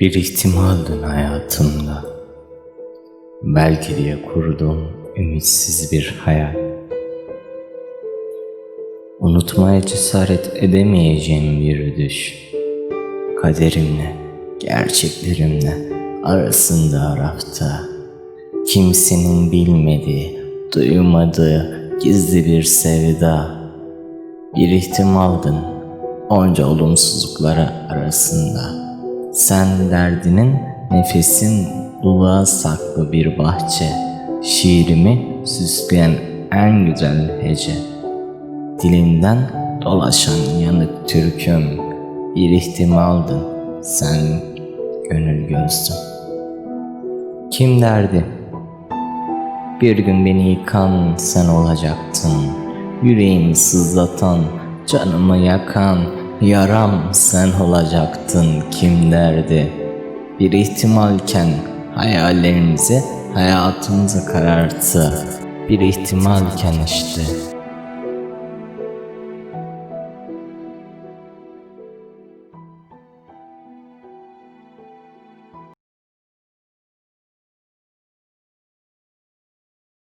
Bir ihtimaldin hayatımda. Belki diye kurduğum ümitsiz bir hayal. Unutmaya cesaret edemeyeceğim bir düş. Kaderimle, gerçeklerimle arasında arafta. Kimsenin bilmediği, duymadığı gizli bir sevda. Bir ihtimaldın onca olumsuzluklara arasında. Sen derdinin nefesin dulağa saklı bir bahçe. Şiirimi süsleyen en güzel hece. Dilinden dolaşan yanık türküm. Bir ihtimaldın sen gönül gözlüm. Kim derdi? Bir gün beni yıkan sen olacaktın. Yüreğimi sızlatan, canımı yakan, yaram sen olacaktın kim derdi? Bir ihtimalken hayallerimizi, hayatımızı kararttı. Bir ihtimalken işte